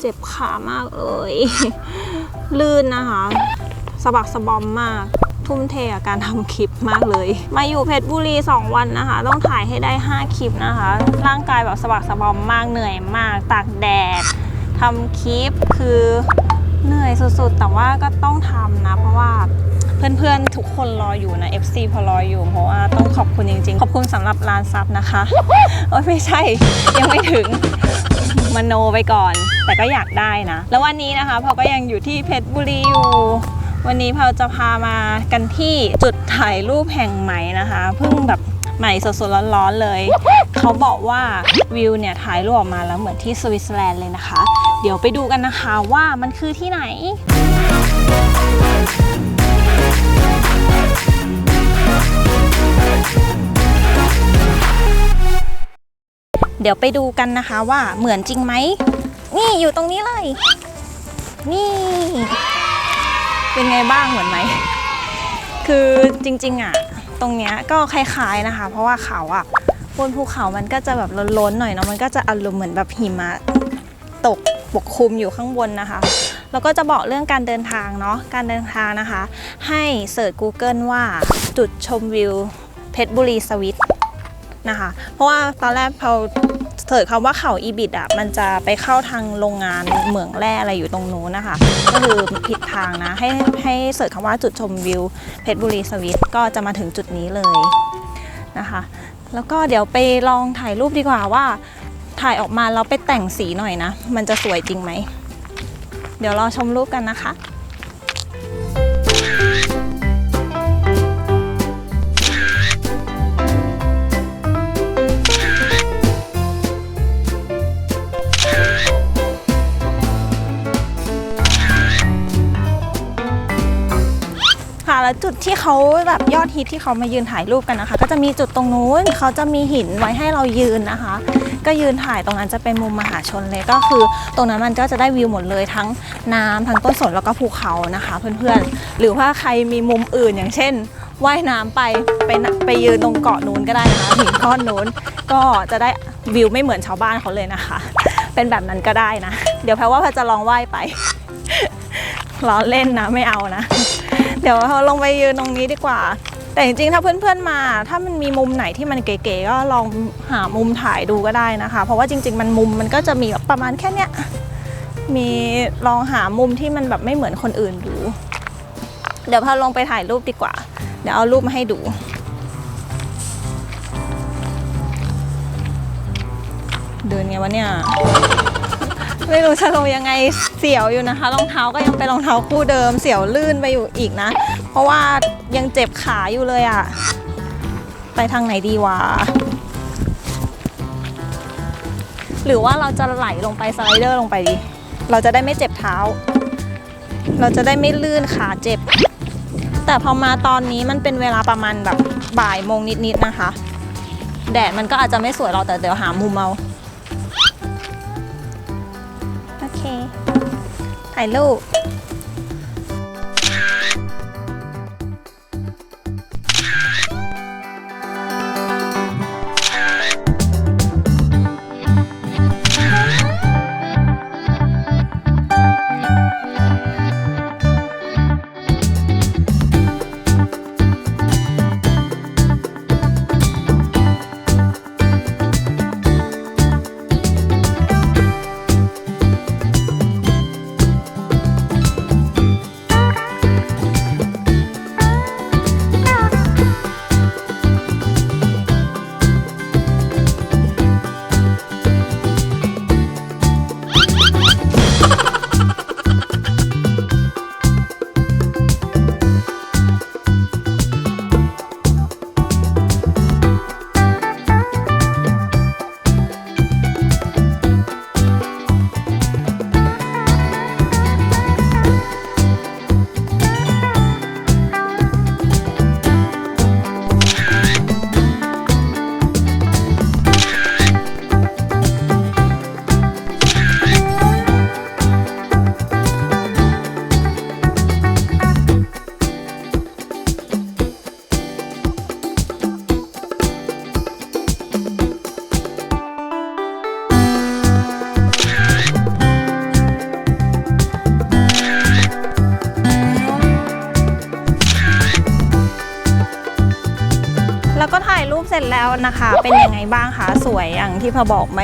เจ็บขามากเลยลื่นนะคะสะบักสะบอมมาก ทุ่มเทกับการทำคลิปมากเลย มาอยู่เพชรบุรี 2 วันนะคะ ต้องถ่ายให้ได้ 5 คลิปนะคะ ร่างกายแบบสะบักสะบอมมากเหนื่อยมากตากแดดทำคลิปคือเหนื่อยสุดๆ แต่ว่าก็ต้องทำนะ เพราะว่าเพื่อนๆ ทุกคนรออยู่นะ FC พอรออยู่ เพราะว่าต้องขอบคุณจริงๆ ขอบคุณสำหรับร้านซับนะคะ โอ้ยไม่ใช่ ยังไม่ถึง มโนไปก่อน แต่ก็อยากได้นะ แล้ววันนี้นะคะพอก็ยังอยู่ที่เพชรบุรีอยู่ วันนี้เราจะพามากันที่จุดถ่ายรูปแห่งใหม่นะคะเพิ่งแบบใหม่สดๆร้อนๆเลย เขาบอกว่าวิวเนี่ยถ่ายรูปออกมาแล้วเหมือนที่สวิตเซอร์แลนด์เลยนะคะ เดี๋ยวไปดูกันนะคะว่ามันคือที่ไหน เดี๋ยวไปดูกันนะคะว่าเหมือนจริงไหม นี่อยู่ตรงนี้เลย นี่ เป็นไงบ้างเหมือนไหม คือจริงๆอะ ตรงเนี้ยก็คล้ายๆนะคะ เพราะว่าเขาอะบนภูเขามันก็จะแบบล้นๆหน่อยเนาะ มันก็จะอารมณ์เหมือนแบบหิมะตกปกคลุมอยู่ข้างบนนะคะ แล้วก็จะบอกเรื่องการเดินทางเนาะ การเดินทางนะคะ ให้เสิร์ช Google ว่าจุดชมวิวเพชรบุรีสวิตนะคะ เพราะว่าตอนแรกพอ เสิร์ชคำว่าเขาอีบิดอะมันจะไปเข้าทางโรงงานเหมืองแร่อะไรอยู่ตรงนู้นนะคะ ก็คือผิดทางนะ ให้ให้เสิร์ชคำว่าจุดชมวิวเพชรบุรีสวิตก็จะมาถึงจุดนี้เลยนะคะ แล้วก็เดี๋ยวไปลองถ่ายรูปดีกว่าว่า ถ่ายออกมาแล้วไปแต่งสีหน่อยนะ มันจะสวยจริงไหม เดี๋ยวรอชมรูปกันนะคะ จุดที่เขาแบบยอดฮิตที่เขามายืนถ่ายรูปกันนะคะ ก็จะมีจุดตรงนู้นเขาจะมีหินไว้ให้เรายืนนะคะ ก็ยืนถ่ายตรงนั้นจะเป็นมุมมหาชนเลยก็คือ ตรงนั้นมันก็จะได้วิวหมดเลยทั้งน้ำทั้งต้นสนแล้วก็ภูเขานะคะ เพื่อนๆ หรือว่าใครมีมุมอื่นอย่างเช่นว่ายน้ำไปไปไปยืนตรงเกาะนู้นก็ได้นะคะหินก้อนนู้นก็จะได้วิวไม่เหมือนชาวบ้านเขาเลยนะคะ เป็นแบบนั้นก็ได้นะ เดี๋ยวแพรว่าแพรจะลองว่ายไปล้อเล่นนะไม่เอานะ เดี๋ยวเราลงไปยืนตรงนี้ดีกว่า แต่จริงๆ ถ้าเพื่อนๆมา ถ้ามันมีมุมไหนที่มันเก๋ๆก็ลองหามุมถ่ายดูก็ได้นะคะ เพราะว่าจริง ๆ มันมุมมันก็จะมีแบบประมาณแค่เนี้ยมีลองหามุมที่มันแบบไม่เหมือนคนอื่นดู เดี๋ยวพาลงไปถ่ายรูปดีกว่า เดี๋ยวเอารูปมาให้ดูเดินไงวะเนี่ย ไม่รู้จะลงยังไงเสียวอยู่นะคะ รองเท้าก็ยังเป็นรองเท้าคู่เดิม เสียวลื่นไปอยู่อีกนะ เพราะว่ายังเจ็บขาอยู่เลยอะไปทางไหนดีวะ หรือว่าเราจะไหลลงไปสไลเดอร์ลงไปดี เราจะได้ไม่เจ็บเท้า เราจะได้ไม่ลื่นขาเจ็บ แต่พอมาตอนนี้มันเป็นเวลาประมาณแบบบ่ายโมงนิดๆนะคะ แดดมันก็อาจจะไม่สวยเราแต่เดี๋ยวหามุมเอาายรูป แล้วนะคะ เป็นยังไงบ้างคะสวยอย่างที่พอบอกไหม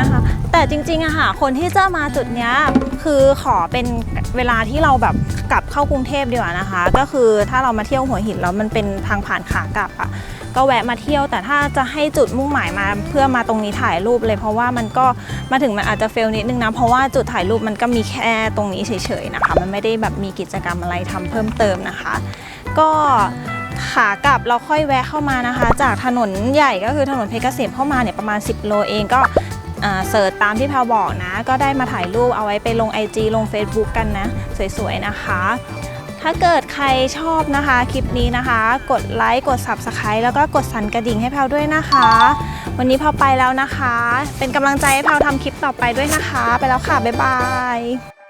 นะคะ แต่จริงๆอะค่ะ คนที่จะมาจุดเนี้ยคือขอเป็นเวลาที่เราแบบกลับเข้ากรุงเทพดีกว่านะคะ ก็คือถ้าเรามาเที่ยวหัวหินแล้วมันเป็นทางผ่านขากลับอะก็แวะมาเที่ยวแต่ถ้าจะให้จุดมุ่งหมายมาเพื่อมาตรงนี้ถ่ายรูปเลย เพราะว่ามันก็มาถึงมันอาจจะเฟลนิดนึงนะ เพราะว่าจุดถ่ายรูปมันก็มีแค่ตรงนี้เฉยๆนะคะ มันไม่ได้แบบมีกิจกรรมอะไรทำเพิ่มเติมนะคะ ก็ ขากลับเราค่อยแวะเข้ามานะคะ จากถนนใหญ่ก็คือถนนเพชรเกษมเข้ามาเนี่ยประมาณ 10 โลเองก็เสิร์ชตามที่แพลบอกนะ ก็ได้มาถ่ายรูปเอาไว้ไปลง IG ลง Facebook กันนะ สวยๆนะคะ ถ้าเกิดใครชอบนะคะคลิปนี้นะคะ กดไลค์กด Subscribe แล้วก็กดสั่นกระดิ่งให้แพลด้วยนะคะ วันนี้แพลไปแล้วนะคะ เป็นกำลังใจให้แพลทำคลิปต่อไปด้วยนะคะ ไปแล้วค่ะ บ๊ายบาย